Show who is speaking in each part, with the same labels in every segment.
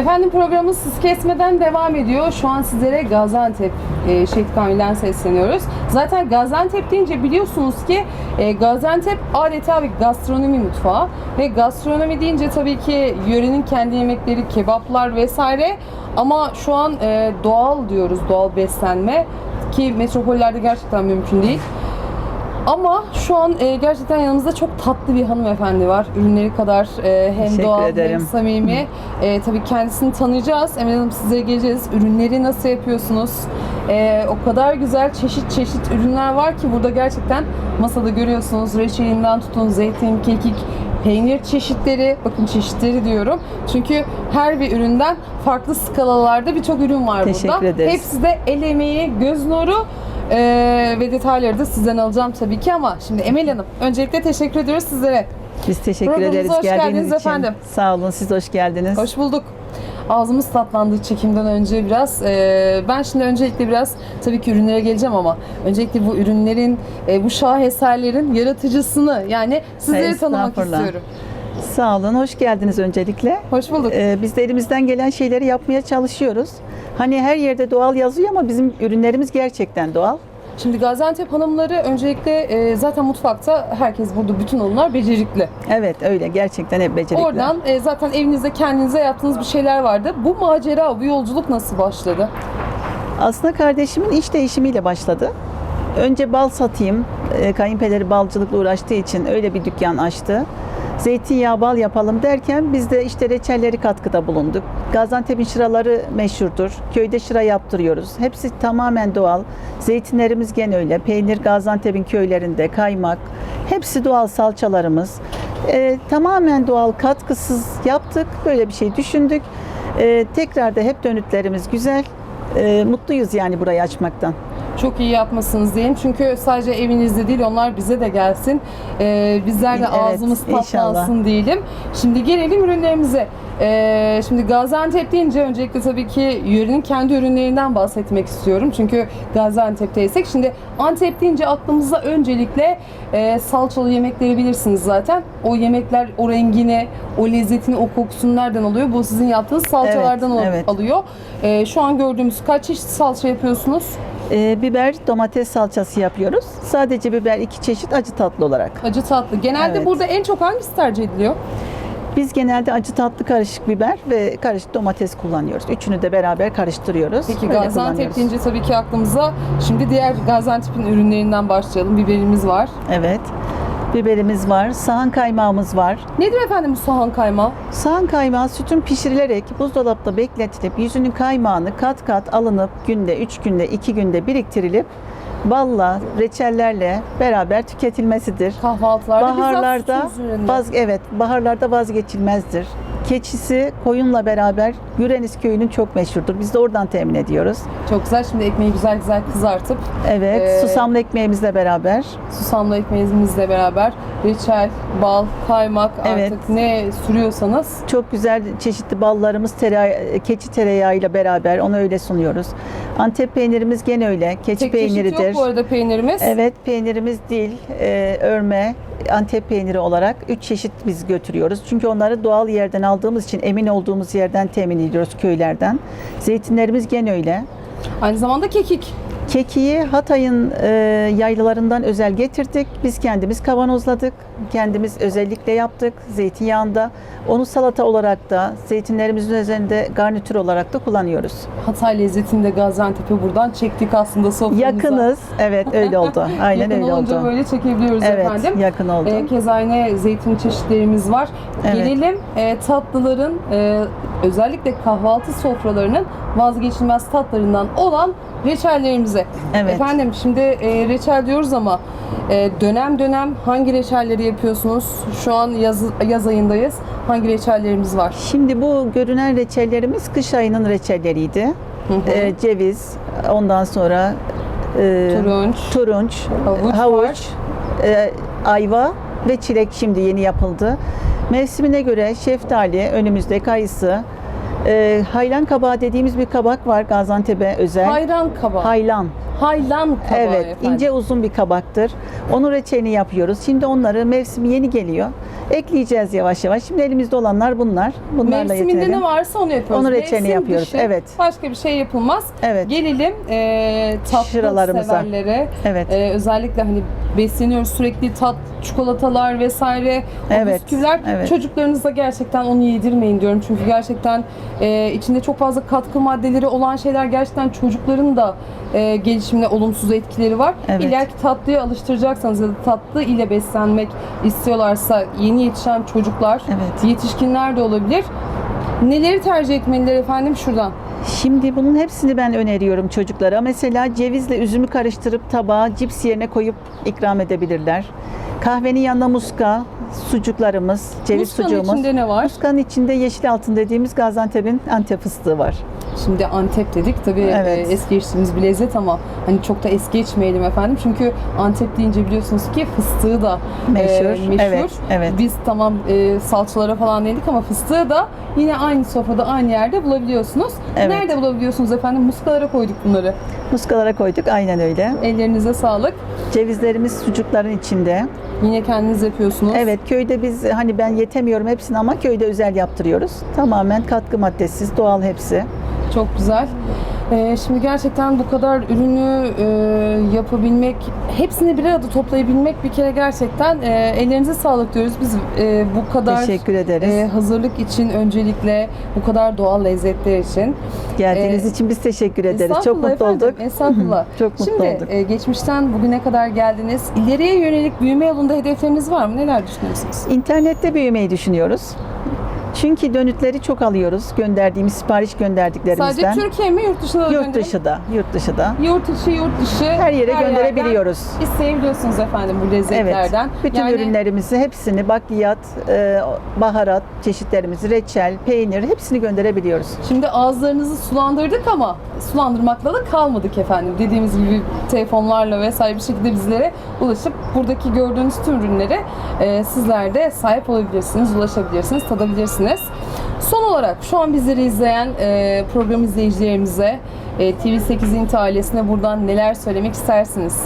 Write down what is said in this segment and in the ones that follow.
Speaker 1: Efendim programımız Siz Kesmeden devam ediyor. Şu an sizlere Gaziantep e, Şehit Kamil'den sesleniyoruz. Zaten Gaziantep deyince biliyorsunuz ki e, Gaziantep adeta bir gastronomi mutfağı. Ve gastronomi deyince tabii ki yörenin kendi yemekleri, kebaplar vesaire. Ama şu an e, doğal diyoruz, doğal beslenme. Ki metropollerde gerçekten mümkün değil. Ama şu an e, gerçekten yanımızda çok tatlı bir hanımefendi var. Ürünleri kadar e, hem
Speaker 2: Teşekkür
Speaker 1: doğal hem
Speaker 2: ederim.
Speaker 1: samimi. E, tabii kendisini tanıyacağız. Emel Hanım sizlere geleceğiz. Ürünleri nasıl yapıyorsunuz? E, o kadar güzel çeşit çeşit ürünler var ki burada gerçekten masada görüyorsunuz. Reçelinden tutun zeytin, kekik, peynir çeşitleri, bakın çeşitleri diyorum. Çünkü her bir üründen farklı skalalarda birçok ürün var
Speaker 2: Teşekkür
Speaker 1: burada.
Speaker 2: ederiz.
Speaker 1: Hepsi de el emeği, göz nuru. Ee, ve detayları da sizden alacağım tabii ki ama şimdi Emel Hanım öncelikle teşekkür ediyoruz sizlere.
Speaker 2: Biz teşekkür
Speaker 1: Programımıza
Speaker 2: ederiz
Speaker 1: hoş
Speaker 2: geldiğiniz
Speaker 1: geldiniz
Speaker 2: için.
Speaker 1: efendim.
Speaker 2: Sağ olun, siz hoş geldiniz.
Speaker 1: Hoş bulduk. Ağzımız tatlandı çekimden önce biraz. Ee, ben şimdi öncelikle biraz tabii ki ürünlere geleceğim ama öncelikle bu ürünlerin, e, bu şaheserlerin yaratıcısını yani sizleri tanımak
Speaker 2: Estağfurullah.
Speaker 1: istiyorum.
Speaker 2: Sağ olun, hoş geldiniz öncelikle.
Speaker 1: Hoş bulduk.
Speaker 2: Ee, biz de elimizden gelen şeyleri yapmaya çalışıyoruz. Hani her yerde doğal yazıyor ama bizim ürünlerimiz gerçekten doğal.
Speaker 1: Şimdi Gaziantep hanımları öncelikle e, zaten mutfakta herkes burada bütün onlar becerikli.
Speaker 2: Evet öyle, gerçekten hep becerikli.
Speaker 1: Oradan e, zaten evinizde kendinize yaptığınız bir şeyler vardı. Bu macera, bu yolculuk nasıl başladı?
Speaker 2: Aslında kardeşimin iş değişimiyle başladı. Önce bal satayım, e, kayınpederi balcılıkla uğraştığı için öyle bir dükkan açtı. Zeytinyağı bal yapalım derken biz de işte reçelleri katkıda bulunduk. Gaziantep'in şıraları meşhurdur. Köyde şıra yaptırıyoruz. Hepsi tamamen doğal. Zeytinlerimiz gene öyle. Peynir Gaziantep'in köylerinde, kaymak. Hepsi doğal salçalarımız. E, tamamen doğal, katkısız yaptık. Böyle bir şey düşündük. E, tekrar da hep dönütlerimiz güzel. E, mutluyuz yani burayı açmaktan.
Speaker 1: Çok iyi yapmasınız diyeyim. Çünkü sadece evinizde değil onlar bize de gelsin. Ee, bizler de
Speaker 2: Evet,
Speaker 1: ağzımız
Speaker 2: inşallah.
Speaker 1: tatlansın diyelim. Şimdi gelelim ürünlerimize. Ee, şimdi Gaziantep deyince öncelikle tabii ki yörenin kendi ürünlerinden bahsetmek istiyorum. Çünkü Gaziantep'teysek. Şimdi Antep deyince aklımıza öncelikle e, salçalı yemekleri bilirsiniz zaten. O yemekler o rengini, o lezzetini, o kokusunu nereden alıyor? Bu sizin yaptığınız salçalardan
Speaker 2: Evet,
Speaker 1: al-
Speaker 2: evet.
Speaker 1: alıyor. Ee, şu an gördüğümüz kaç çeşit salça yapıyorsunuz?
Speaker 2: E, biber, domates salçası yapıyoruz. Sadece biber iki çeşit acı tatlı olarak.
Speaker 1: Acı tatlı. Genelde
Speaker 2: Evet.
Speaker 1: burada en çok hangisi tercih ediliyor?
Speaker 2: Biz genelde acı tatlı karışık biber ve karışık domates kullanıyoruz. Üçünü de beraber karıştırıyoruz.
Speaker 1: Peki
Speaker 2: Öyle
Speaker 1: Gaziantep deyince tabii ki aklımıza şimdi diğer Gaziantep'in ürünlerinden başlayalım. Biberimiz var.
Speaker 2: Evet. Biberimiz var, sahan kaymağımız var.
Speaker 1: Nedir efendim bu soğan kaymağı?
Speaker 2: Sahan kaymağı sütün pişirilerek buzdolapta bekletilip yüzünün kaymağını kat kat alınıp günde, 3 günde, 2 günde biriktirilip balla, reçellerle beraber tüketilmesidir.
Speaker 1: Kahvaltılarda
Speaker 2: Baharlarda vaz, evet baharlarda vazgeçilmezdir. Keçisi koyunla beraber Güreniz köyünün çok meşhurdur. Biz de oradan temin ediyoruz.
Speaker 1: Çok güzel. Şimdi ekmeği güzel güzel kızartıp
Speaker 2: Evet,
Speaker 1: Ee,
Speaker 2: susamlı ekmeğimizle beraber.
Speaker 1: susamlı ekmeğimizle beraber reçel, bal, kaymak
Speaker 2: Evet.
Speaker 1: artık ne sürüyorsanız
Speaker 2: Çok güzel çeşitli ballarımız tereyağı, keçi tereyağıyla beraber onu öyle sunuyoruz. Antep peynirimiz gene öyle. Keçi
Speaker 1: tek
Speaker 2: peyniridir.
Speaker 1: yok bu arada peynirimiz.
Speaker 2: Evet, peynirimiz değil, e, örme, Antep peyniri olarak üç çeşit biz götürüyoruz. Çünkü onları doğal yerden aldığımız için emin olduğumuz yerden temin ediyoruz köylerden. Zeytinlerimiz gene öyle.
Speaker 1: Aynı zamanda kekik.
Speaker 2: Kekiği Hatay'ın e, yaylalarından özel getirdik. Biz kendimiz kavanozladık. Kendimiz özellikle yaptık zeytinyağında. Onu salata olarak da zeytinlerimizin üzerinde garnitür olarak da kullanıyoruz.
Speaker 1: Hatay lezzetini de Gaziantep'e buradan çektik aslında soframıza.
Speaker 2: Yakınız. Evet öyle oldu. Aynen
Speaker 1: Yakın
Speaker 2: öyle oldu.
Speaker 1: böyle çekebiliyoruz
Speaker 2: Evet,
Speaker 1: efendim.
Speaker 2: yakın oldu.
Speaker 1: E, keza yine zeytin çeşitlerimiz var.
Speaker 2: Evet.
Speaker 1: Gelelim e, tatlıların e, özellikle kahvaltı sofralarının vazgeçilmez tatlarından olan reçellerimize.
Speaker 2: Evet.
Speaker 1: Efendim şimdi e, reçel diyoruz ama e, dönem dönem hangi reçelleri yapıyorsunuz? Şu an yaz, yaz ayındayız. Hangi reçellerimiz var?
Speaker 2: Şimdi bu görünen reçellerimiz kış ayının reçelleriydi.
Speaker 1: Hı hı.
Speaker 2: Ee, ceviz, ondan sonra e,
Speaker 1: Turunç.
Speaker 2: turunç,
Speaker 1: Havuç
Speaker 2: havuç, e, ayva ve çilek şimdi yeni yapıldı. Mevsimine göre şeftali, önümüzde kayısı, e, haylan kabağı dediğimiz bir kabak var Gaziantep'e özel.
Speaker 1: Hayran kaba.
Speaker 2: Haylan,
Speaker 1: Haylan kabağı
Speaker 2: Evet,
Speaker 1: efendim.
Speaker 2: ince uzun bir kabaktır. Onun reçelini yapıyoruz. Şimdi onları mevsimi yeni geliyor. Ekleyeceğiz yavaş yavaş. Şimdi elimizde olanlar bunlar. Bunlarla
Speaker 1: Mevsiminde
Speaker 2: yetinelim.
Speaker 1: ne varsa onu yapıyoruz.
Speaker 2: Onun reçelini
Speaker 1: Mevsim
Speaker 2: yapıyoruz,
Speaker 1: dışı
Speaker 2: evet.
Speaker 1: Başka bir şey yapılmaz.
Speaker 2: Evet.
Speaker 1: Gelelim e, tatlı
Speaker 2: Şıralarımıza.
Speaker 1: severlere.
Speaker 2: Evet.
Speaker 1: E, özellikle hani besleniyoruz sürekli tat, çikolatalar vesaire,
Speaker 2: Evet,
Speaker 1: bisküviler.
Speaker 2: evet.
Speaker 1: Çocuklarınıza gerçekten onu yedirmeyin diyorum. Çünkü gerçekten e, içinde çok fazla katkı maddeleri olan şeyler gerçekten çocukların da e, gelişimine olumsuz etkileri var.
Speaker 2: Evet.
Speaker 1: İlla ki tatlıya alıştıracaksanız ya da tatlı ile beslenmek istiyorlarsa yeni yetişen çocuklar,
Speaker 2: Evet.
Speaker 1: yetişkinler de olabilir. Neleri tercih etmeliler efendim şuradan?
Speaker 2: Şimdi bunun hepsini ben öneriyorum çocuklara. Mesela cevizle üzümü karıştırıp tabağa cips yerine koyup ikram edebilirler. Kahvenin yanına muska, sucuklarımız, ceviz
Speaker 1: Muskanın
Speaker 2: sucuğumuz.
Speaker 1: içinde ne var?
Speaker 2: Muskanın içinde yeşil altın dediğimiz Gaziantep'in Antep fıstığı var.
Speaker 1: Şimdi Antep dedik tabii
Speaker 2: Evet.
Speaker 1: e, es geçtiğimiz bir lezzet ama hani çok da es geçmeyelim efendim. Çünkü Antep deyince biliyorsunuz ki fıstığı da e,
Speaker 2: Meşhur,
Speaker 1: meşhur.
Speaker 2: evet, evet.
Speaker 1: Biz tamam e, salçalara falan dedik ama fıstığı da yine aynı sofrada aynı yerde bulabiliyorsunuz.
Speaker 2: Evet.
Speaker 1: Nerede bulabiliyorsunuz efendim? Muskalara koyduk bunları.
Speaker 2: Muskalara koyduk aynen öyle.
Speaker 1: Ellerinize sağlık.
Speaker 2: Cevizlerimiz sucukların içinde.
Speaker 1: Yine kendiniz yapıyorsunuz.
Speaker 2: Evet köyde biz hani ben yetemiyorum hepsini ama köyde özel yaptırıyoruz. Tamamen katkı maddesiz, doğal hepsi.
Speaker 1: Çok güzel. Ee, şimdi gerçekten bu kadar ürünü e, yapabilmek, hepsini bir arada toplayabilmek bir kere gerçekten e, ellerinize sağlık diyoruz. Biz e, bu kadar
Speaker 2: Teşekkür ederiz.
Speaker 1: e, hazırlık için öncelikle bu kadar doğal lezzetler için.
Speaker 2: Geldiğiniz
Speaker 1: e,
Speaker 2: için biz teşekkür ederiz. Çok
Speaker 1: Estağfurullah
Speaker 2: mutlu
Speaker 1: efendim,
Speaker 2: olduk.
Speaker 1: Estağfurullah.
Speaker 2: Çok mutlu
Speaker 1: Şimdi
Speaker 2: olduk.
Speaker 1: e, geçmişten bugüne kadar geldiniz. İleriye yönelik büyüme yolunda hedefleriniz var mı? Neler düşünüyorsunuz?
Speaker 2: İnternette büyümeyi düşünüyoruz. Çünkü dönütleri çok alıyoruz. Gönderdiğimiz sipariş gönderdiklerimizden.
Speaker 1: Sadece Türkiye mi yurt dışına da
Speaker 2: yurt
Speaker 1: gönderin?
Speaker 2: dışı da, yurt dışı da.
Speaker 1: Yurt içi, yurt dışı
Speaker 2: Her yere
Speaker 1: yerden
Speaker 2: gönderebiliyoruz.
Speaker 1: İsteyebiliyorsunuz efendim bu
Speaker 2: Evet.
Speaker 1: lezzetlerden.
Speaker 2: Bütün
Speaker 1: Yani
Speaker 2: ürünlerimizi hepsini bakliyat, e, baharat çeşitlerimizi, reçel, peynir hepsini gönderebiliyoruz.
Speaker 1: Şimdi ağızlarınızı sulandırdık ama sulandırmakla da kalmadık efendim. Dediğimiz gibi telefonlarla vesaire bir şekilde bizlere ulaşıp buradaki gördüğünüz tüm ürünlere e, sizler de sahip olabilirsiniz, ulaşabilirsiniz, tadabilirsiniz. Son olarak şu an bizleri izleyen e, program izleyicilerimize e, TV8 İnti ailesine buradan neler söylemek istersiniz?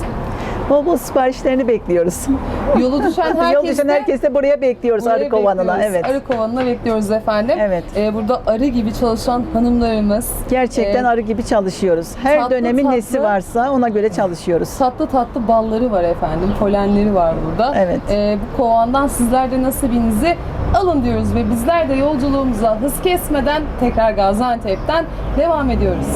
Speaker 2: Bol bol siparişlerini bekliyoruz.
Speaker 1: Yolu düşen herkes
Speaker 2: Yol düşen
Speaker 1: de-
Speaker 2: herkes de buraya bekliyoruz
Speaker 1: Buraya
Speaker 2: arı kovanına.
Speaker 1: bekliyoruz.
Speaker 2: Evet.
Speaker 1: Arı kovanına bekliyoruz efendim.
Speaker 2: Evet.
Speaker 1: Ee, burada arı gibi çalışan hanımlarımız
Speaker 2: Gerçekten
Speaker 1: e,
Speaker 2: arı gibi çalışıyoruz. Her
Speaker 1: tatlı
Speaker 2: dönemin nesi
Speaker 1: tatlı-
Speaker 2: varsa ona göre çalışıyoruz.
Speaker 1: tatlı tatlı balları var efendim. Polenleri var burada.
Speaker 2: Evet.
Speaker 1: Ee, bu kovandan sizler de nasibinizi alın diyoruz ve bizler de yolculuğumuza hız kesmeden tekrar Gaziantep'ten devam ediyoruz.